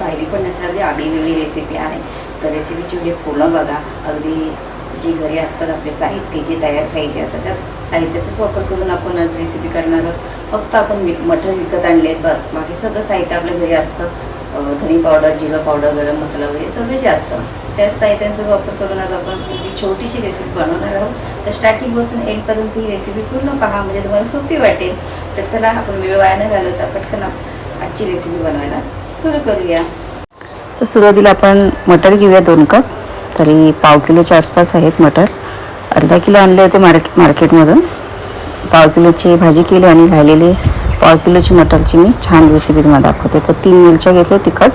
पाहिली पण नसेल अगदी आगळीवेगळी रेसिपी आहे. तर रेसिपीची व्हिडिओ म्हणजे पूर्ण बघा. अगदी जी घरी असतात आपले साहित्य जे तयार साहित्य असतात त्या साहित्याचाच वापर करून आपण आज रेसिपी करणार आहोत. फक्त आपण वि- मटण विकत आणले बस. बाकी सगळं साहित्य आपल्या घरी असतं. धनी पावडर जिरा पावडर गरम मसाला वगैरे सगळे जे असतं त्याच साहित्यांचा वापर करून आज आपण अगदी छोटीशी रेसिपी बनवणार आहोत. तर स्टार्टिंगपासून एंडपर्यंत ही रेसिपी पूर्ण पहा. म्हणजे तुम्हाला सोपी वाटेल. तर चला आपण वेळ वाया न घालवता पटकन आजची रेसिपी बनवायला सुरू करूया. तर सुरुवातीला आपण मटर घेऊया दोन कप तरी पाव किलोच्या आसपास आहेत मटर. अर्धा किलो आणले होते मार्क मार्केटमधून. पाव किलोची भाजी केली आणि राहिलेली पाव किलोची मटरची मी छान रेसिपी तुम्हाला दाखवते. तर तीन मिरच्या घेतल्या तिखट.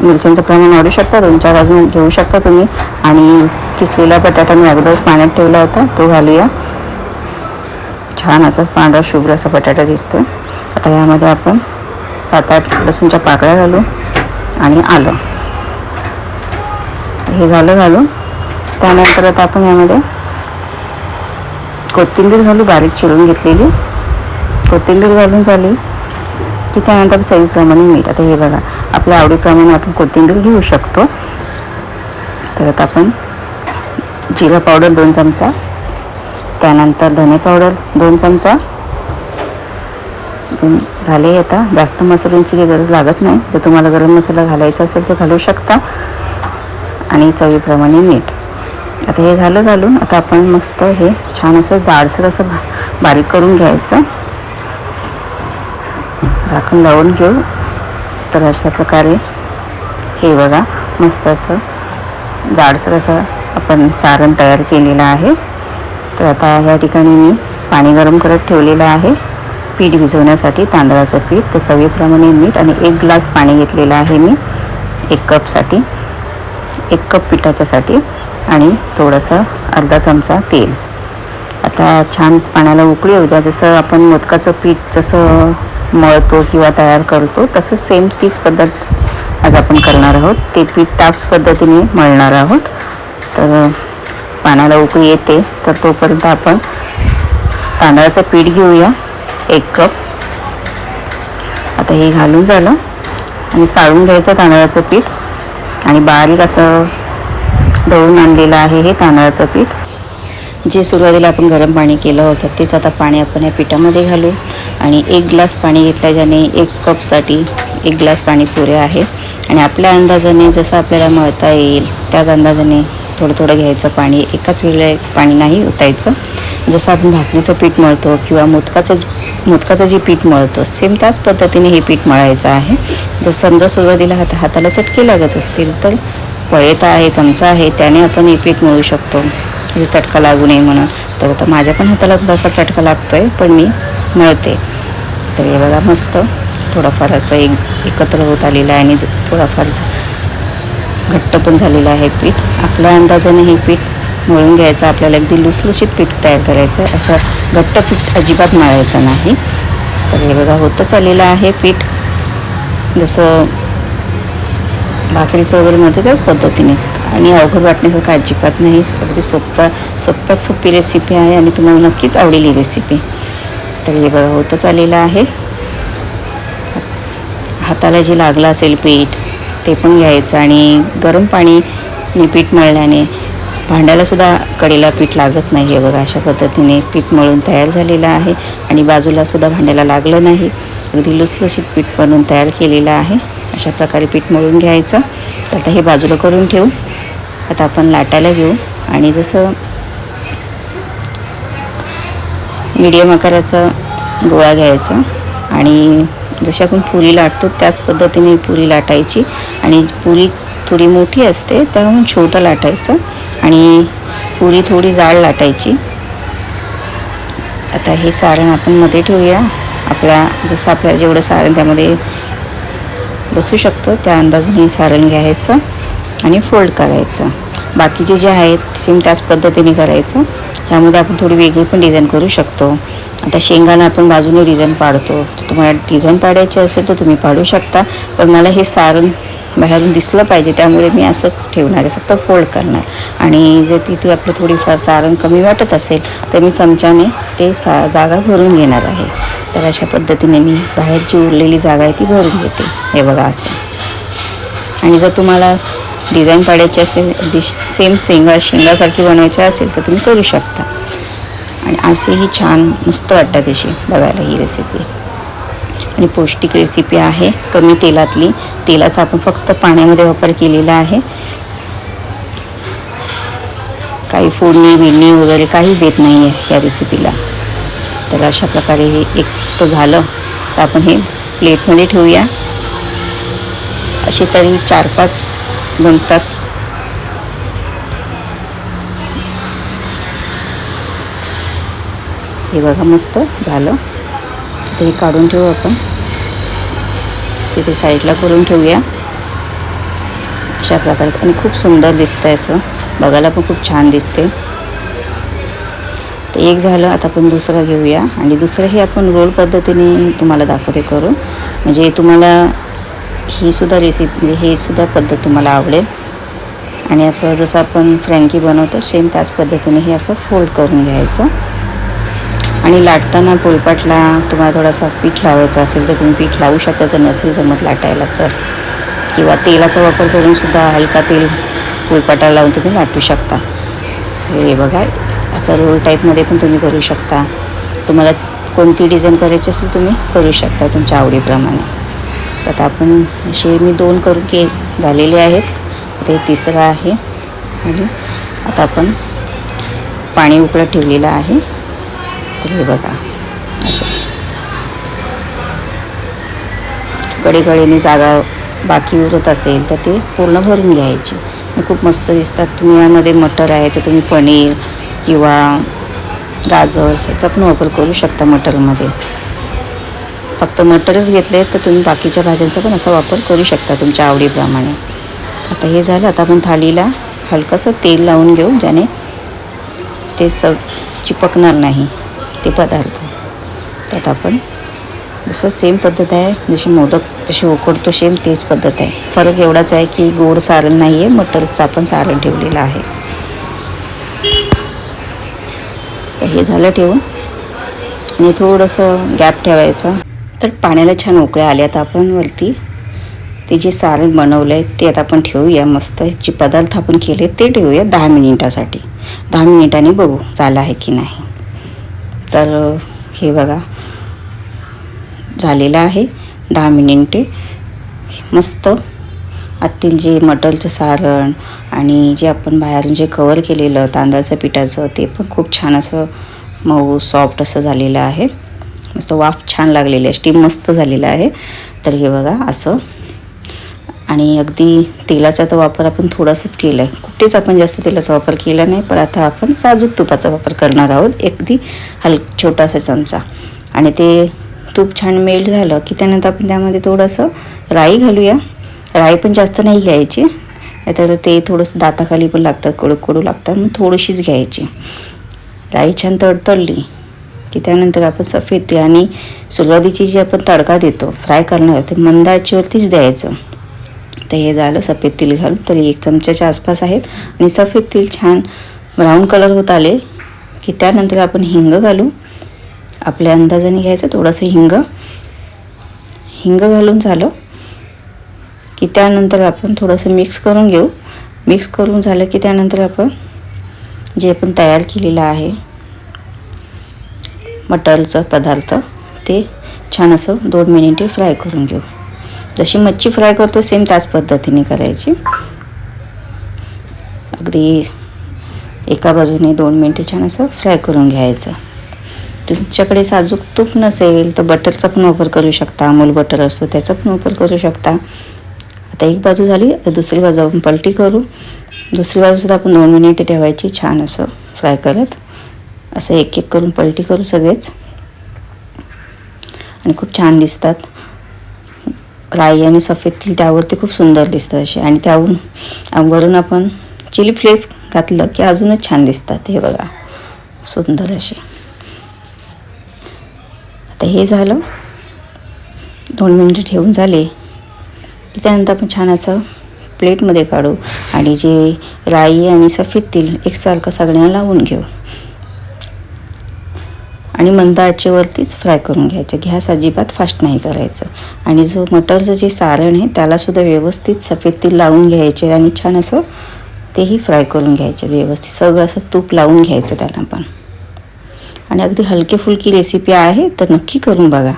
मिरच्यांचं प्रमाण वाढू शकता दोन चार अजून घेऊ शकता तुम्ही. आणि किसलेला बटाटा मी अगोदरच पाण्यात ठेवला होता तो घालूया. छान असा पांढरा शुभ्र असा बटाटा दिसतो आता यामध्ये आपण सात आठ लसूणच्या पाकळ्या घालू आणि आलं. हे झालं घालून. त्यानंतर आता आपण यामध्ये कोथिंबीर घालू बारीक चिरून घेतलेली. कोथिंबीर घालून झाली की त्यानंतर चवीप्रमाणे मीठ. आता हे बघा आपल्या आवडीप्रमाणे आपण कोथिंबीर घेऊ शकतो. तर आता आपण जिरा पावडर दोन चमचा त्यानंतर धने पावडर दोन चमचा झाले आता. जास्त मसाल्यांची काही गरज लागत नाही. जर तुम्हाला गरम मसाला घालायचा असेल तर घालू शकता. आणि चवीप्रमाणे मीठ. आता हे झालं घालून. आता आपण मस्त हे छान असं जाडसर असं भा- बारीक करून घ्यायचं. झाकण लावून घेऊ. तर अशा प्रकारे हे बघा मस्त असं जाडसर असं आपण सारण तयार केलेलं आहे. तर आता ह्या ठिकाणी मी पाणी गरम करत ठेवलेलं आहे. पीठ भिजवण्यासाठी तांदळाचं पीठ तर चवीप्रमाणे मीठ आणि एक ग्लास पाणी घेतलेलं आहे मी एक कपसाठी एक कप पिठाच्यासाठी आणि थोडंसं अर्धा चमचा तेल. आता छान पाण्याला उकळी होऊ द्या. जसं आपण मोदकाचं पीठ जसं मळतो किंवा तयार करतो तसं सेम तीच पद्धत आज आपण करणार आहोत. ते पीठ ताप्स पद्धतीने मळणार आहोत. तर पाण्याला उकळी येते. तर तोपर्यंत आपण तांदळाचं पीठ घेऊया. एक कप. आता हे घालून झालं. आणि चाळून घ्यायचं तांदळाचं पीठ. आणि बारीक असं दळून आणलेलं आहे हे तांदळाचं पीठ. जे सुरुवातीला आपण गरम पाणी केलं होतं तेच आता पाणी आपण या पिठामध्ये घालू आणि एक ग्लास पाणी घेतलं ज्याने एक कपसाठी एक ग्लास पाणी पुरे आहे. आणि आपल्या अंदाजाने जसं आपल्याला मळता येईल त्याच अंदाजाने थोडं थोडं घ्यायचं पाणी. एकाच वेळेला पाणी नाही ओतायचं. जसं आपण भाकरीचं पीठ मळतो किंवा मोदकाचं मोदकाचं जे पीठ मळतो सेम त्याच पद्धतीने हे पीठ मळायचं आहे. जर समजा सुरुवातीला हात हाताला चटके लागत असतील तर पळेता आहे चमचा आहे त्याने आपण हे पीठ मळू शकतो. म्हणजे चटका लागू नये म्हणून. तर आता माझ्या पण हाताला थोडाफार चटका लागतो आहे पण मी मळते. तर हे बघा मस्त थोडाफार असं एक एकत्र होत आलेलं आहे आणि ज- थोडाफार घट्ट पण झालेलं आहे पीठ. आपल्या अंदाजाने हे पीठ मळून घ्यायचं आपल्याला अगदी लुसलुशीत पीठ तयार करायचं आहे. असं घट्ट पीठ अजिबात मळायचं नाही. तर हे बघा होतच आलेलं आहे पीठ. जसं भाकरीचं वगैरे मिळतं त्याच पद्धतीने. आणि अवघड वाटण्यासारखं अजिबात नाही. अगदी सोप्पा सोप्यात सोपी रेसिपी आहे आणि तुम्हाला नक्कीच आवडेल ही रेसिपी तर हे बघा होतच आलेलं आहे. हाताला जे लागलं असेल पीठ ते पण घ्यायचं आणि गरम पाणी पीठ मळल्याने भांड्याला सुद्धा कडेला पीठ लागत नाही आहे बघा अशा पद्धतीने पीठ मळून तयार झालेलं आहे आणि बाजूला सुद्धा भांड्याला लागलं नाही. अगदी लुसलुशीत पीठ बनवून तयार केलेलं आहे. अशा प्रकारे पीठ मळून घ्यायचं. तर आता हे बाजूला करून ठेवू. आता आपण लाटायला घेऊ. आणि जसं मीडियम आकाराचा गोळा घ्यायचा. आणि जशी आपण पुरी लाटतो त्याच पद्धतीने पुरी लाटायची. आणि पुरी थोडी मोठी असते त्यामुळे छोटं लाटायचं. आणि पुरी थोडी जाड लाटायची. आता हे सारण आपण मध्ये ठेवूया. आपल्या जसं आपल्याला जेवढं सारण त्यामध्ये बसू शकतं त्या अंदाजाने हे सारण घ्यायचं आणि फोल्ड करायचं. बाकीचे जे आहेत सेम त्याच पद्धतीने करायचं. ह्यामध्ये आपण थोडी वेगळी पण डिझाईन करू शकतो. आता शेंगाला आपण बाजूने डिझाईन पाडतो. तर तुम्हाला डिझाईन पाडायची असेल तर तुम्ही पाडू शकता. पण मला हे सारण बाहेरून दिसलं पाहिजे त्यामुळे मी असंच ठेवणार आहे फक्त फोल्ड करणार. आणि जर तिथे आपलं थोडीफार सारण कमी वाटत असेल तर मी चमच्याने ते सा जागा भरून घेणार आहे. तर अशा पद्धतीने मी बाहेरची उरलेली जागा आहे ती भरून घेते. हे बघा असं. आणि जर तुम्हाला डिझाईन पाडायची असेल डिश सेम शेंगा शेंगासारखी बनवायची असेल तर तुम्ही करू शकता. आणि अशीही छान मस्त वाटतात अशी बघायला ही रेसिपी आणि पौष्टिक रेसिपी आहे कमी तेलातली. तेलाचा आपण फक्त पाण्यामध्ये वापर केलेला आहे. काही फोडणी बिडणी वगैरे काही देत नाही आहे या रेसिपीला तर अशा प्रकारे हे एक तर झालं. तर आपण हे प्लेटमध्ये ठेवूया. असे तरी चार पाच बनतात. हे बघा मस्त झालं. ते काढून ठेवू आपण. तिथे साईडला करून ठेवूया. अशा प्रकारे आणि खूप सुंदर दिसतं आहे असं. बघायला पण खूप छान दिसते. तर एक झालं आता आपण दुसरं घेऊया. आणि दुसरं हे आपण रोल पद्धतीने तुम्हाला दाखवते करून. म्हणजे तुम्हाला ही सुद्धा रेसिपी म्हणजे हे सुद्धा पद्धत तुम्हाला आवडेल. आणि असं जसं आपण फ्रँकी बनवतो सेम त्याच पद्धतीने हे असं फोल्ड करून घ्यायचं. आणि लाटताना पोलपाटला तुम्हाला थोडासा पीठ लावायचा असेल तर तुम्ही पीठ लावू शकता. जर नसेल जमत लाटायला तर. किंवा तेलाचा वापर करूनसुद्धा हलका तेल पोलपाटाला लावून तुम्ही लाटू शकता. हे बघा असं रोल टाईपमध्ये पण तुम्ही करू शकता. तुम्हाला कोणती डिझाईन करायची असेल तुम्ही करू शकता तुमच्या आवडीप्रमाणे. तर आता आपण असे मी दोन करून के झालेले आहेत. आता हे तिसरं आहे. आणि आता आपण पाणी उकळत ठेवलेलं आहे. तर हे बघा. असं. कडेकडेने जागा बाकी उरत असेल तर ते पूर्ण भरून घ्यायची. खूप मस्त दिसतात. तुम्ही यामध्ये मटर आहे तर तुम्ही पनीर किंवा गाजर ह्याचा पण वापर करू शकता मटरमध्ये. फक्त मटरच घेतले तर तुम्ही बाकीच्या भाज्यांचा पण असा वापर करू शकता तुमच्या आवडीप्रमाणे. आता हे झालं. आता आपण थालीला हलकंसं तेल लावून घेऊ ज्याने ते स चिपकणार नाही. ते पदार्थ. त्यात आपण जसं सेम पद्धत आहे जशी मोदक जशी उकडतो सेम तेच पद्धत आहे. फरक एवढाच आहे की गोड सारण नाही आहे मटरचं आपण सारण ठेवलेलं आहे. तर हे झालं ठेवून. आणि थोडंसं गॅप ठेवायचं. तर पाण्याला छान उकळ्या आल्या तर आपण वरती. ते जे सारण बनवलं आहे ते आता आपण ठेवूया मस्त. जे पदार्थ आपण केले ते ठेवूया दहा मिनिटासाठी. दहा मिनिटांनी बघू झालं आहे की नाही. तर हे बघा. झालेलं आहे. दहा मिनिटे. मस्त. आतील जे मटरचं सारण आणि जे आपण बाहेरून जे कवर केलेलं तांदळाचं पिठाचं ते पण खूप छान असं मऊ सॉफ्ट असं झालेलं आहे. मस्त वाफ छान लागलेली आहे. स्टीम मस्त झालेलं आहे. तर हे बघा असं आणि अगदी तेलाचा तर वापर आपण थोडासाच केला आहे कुठेच आपण जास्त तेलाचा वापर केला नाही पण आता आपण साजूक तुपाचा वापर करणार आहोत. अगदी हल छोटासा चमचा. आणि ते तूप छान मेल्ट झालं की त्यानंतर आपण त्यामध्ये थोडंसं राई घालूया. राई पण जास्त नाही घ्यायची. तर ते थोडंसं दाताखाली पण लागतं कडू कडू लागतात मग थोडीशीच घ्यायची. राई छान तडतडली की त्यानंतर आपण सफेद ते आणि सुरुवातीची जी आपण तडका देतो फ्राय करणार ते मंदाच्यावरतीच द्यायचं. तर हे झालं सफेद तेल घालून. तरी एक चमच्याच्या आसपास आहेत. आणि सफेद तेल छान ब्राऊन कलर होत आले की त्यानंतर आपण हिंग घालू. आपल्या अंदाजाने घ्यायचं थोडंसं हिंग. हिंग घालून झालं की त्यानंतर आपण थोडंसं मिक्स करून घेऊ. मिक्स करून झालं की त्यानंतर आपण जे आपण तयार केलेलं आहे मटरचं पदार्थ ते छान असं दोन मिनिटे फ्राय करून घेऊ. जशी मच्छी फ्राय करतो सेम त्याच पद्धतीने करायची. अगदी एका बाजूने दोन मिनटं छान असं फ्राय करून घ्यायचं. तुमच्याकडे साजूक तूप नसेल तर बटरचा पण वापर करू शकता. अमूल बटर असतो त्याचा पण वापर करू शकता. आता एक बाजू झाली तर दुसरी बाजू आपण पलटी करू. दुसरी बाजूसुद्धा आपण दोन मिनिटे ठेवायची छान असं फ्राय करत. असं एक एक करून पलटी करू सगळेच. आणि खूप छान दिसतात. राई आणि सफेद तिल त्यावरती खूप सुंदर दिसतं असे. आणि त्याहून वरून आपण चिली फ्लेक्स घातलं की अजूनच छान दिसतात हे बघा. सुंदर असे. आता हे झालं. दोन मिनटं ठेवून झाले. त्यानंतर आपण छान असं प्लेटमध्ये काढू. आणि जे राई आणि सफेद तिल एकसारखं सगळ्यांना लावून घेऊ. आणि मंद आचेवरतीच फ्राय करून घ्यायचं. घ्यास अजिबात फास्ट नाही करायचं. आणि जो मटरचं जे सारण आहे त्यालासुद्धा व्यवस्थित सफेद तेल लावून घ्यायचे आणि छान असं तेही फ्राय करून घ्यायचे व्यवस्थित. सगळं असं तूप लावून घ्यायचं त्याला पण. आणि अगदी हलकी फुलकी रेसिपी आहे तर नक्की करून बघा.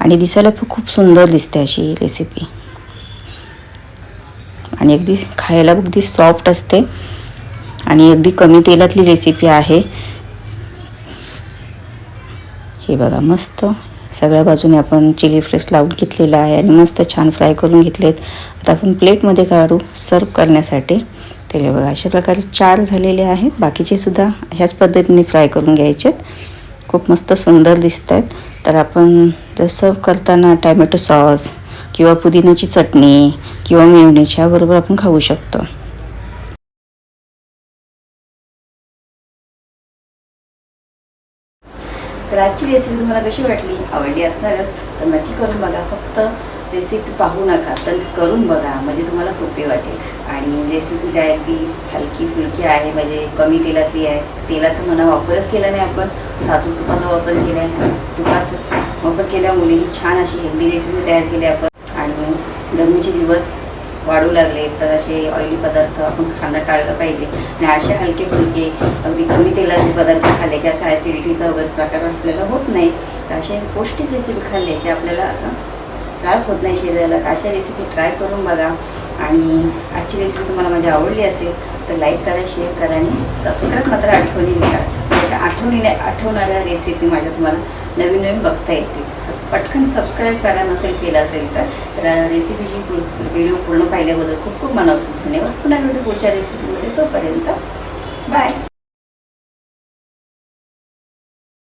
आणि दिसायला पण खूप सुंदर दिसते अशी रेसिपी आणि अगदी खायला अगदी सॉफ्ट असते. आणि अगदी कमी तेलातली रेसिपी आहे. हे बघा मस्त. सगळ्या बाजूने आपण चिली फ्लेक्स लावून घेतलेला आहे आणि मस्त छान फ्राय करून घेतलेत. आता आपण प्लेटमध्ये काढू सर्व करण्यासाठी. तर हे बघा अशा प्रकारे चार झालेले आहेत. बाकीचे सुद्धा ह्याच पद्धतीने फ्राय करून घ्यायचे खूप मस्त सुंदर दिसत आहेत तर आपण जर सर्व करताना टॅमॅटो सॉस किंवा पुदिन्याची चटणी किंवा मेवणीच्या बरोबर आपण खाऊ शकतो. तर आजची रेसिपी तुम्हाला कशी वाटली? आवडली असणारच तर नक्की करून बघा. फक्त रेसिपी पाहू नका तर करून बघा. म्हणजे तुम्हाला सोपी वाटेल. आणि रेसिपी काय ती हलकी फुलकी आहे म्हणजे कमी तेलातली आहे. तेलाचं म्हणा वापरच केला नाही आपण. साजूक तुपाचा वापर केला आहे. तुपाचा वापर केल्यामुळे ही छान अशी हेल्दी रेसिपी तयार केली आपण. आणि गरमीचे दिवस वाढू लागले तर असे ऑइली पदार्थ आपण खाणं टाळलं पाहिजे. आणि असे हलके फुलके अगदी कमी तेलाचे पदार्थ खाल्ले की असा ॲसिडिटीचा वगैरे प्रकार आपल्याला होत नाही. तर असे पौष्टिक रेसिपी खाल्ले की आपल्याला असा त्रास होत नाही शरीराला. तर अशा रेसिपी ट्राय करून बघा. आणि आजची रेसिपी तुम्हाला माझी आवडली असेल तर लाईक करा शेअर करा आणि सबस्क्राईब मात्र आठवणी करा. अशा आठवणीने आठवणाऱ्या रेसिपी माझ्या तुम्हाला नवीन नवीन बघता येतील. पटकन सबस्क्राईब करा नसेल केलं असेल तर तर रेसिपीची व्हिडिओ पूर्ण पाहिल्याबद्दल खूप खूप मनापासून धन्यवाद. पुन्हा भेटू पुढच्या रेसिपीमध्ये तोपर्यंत बाय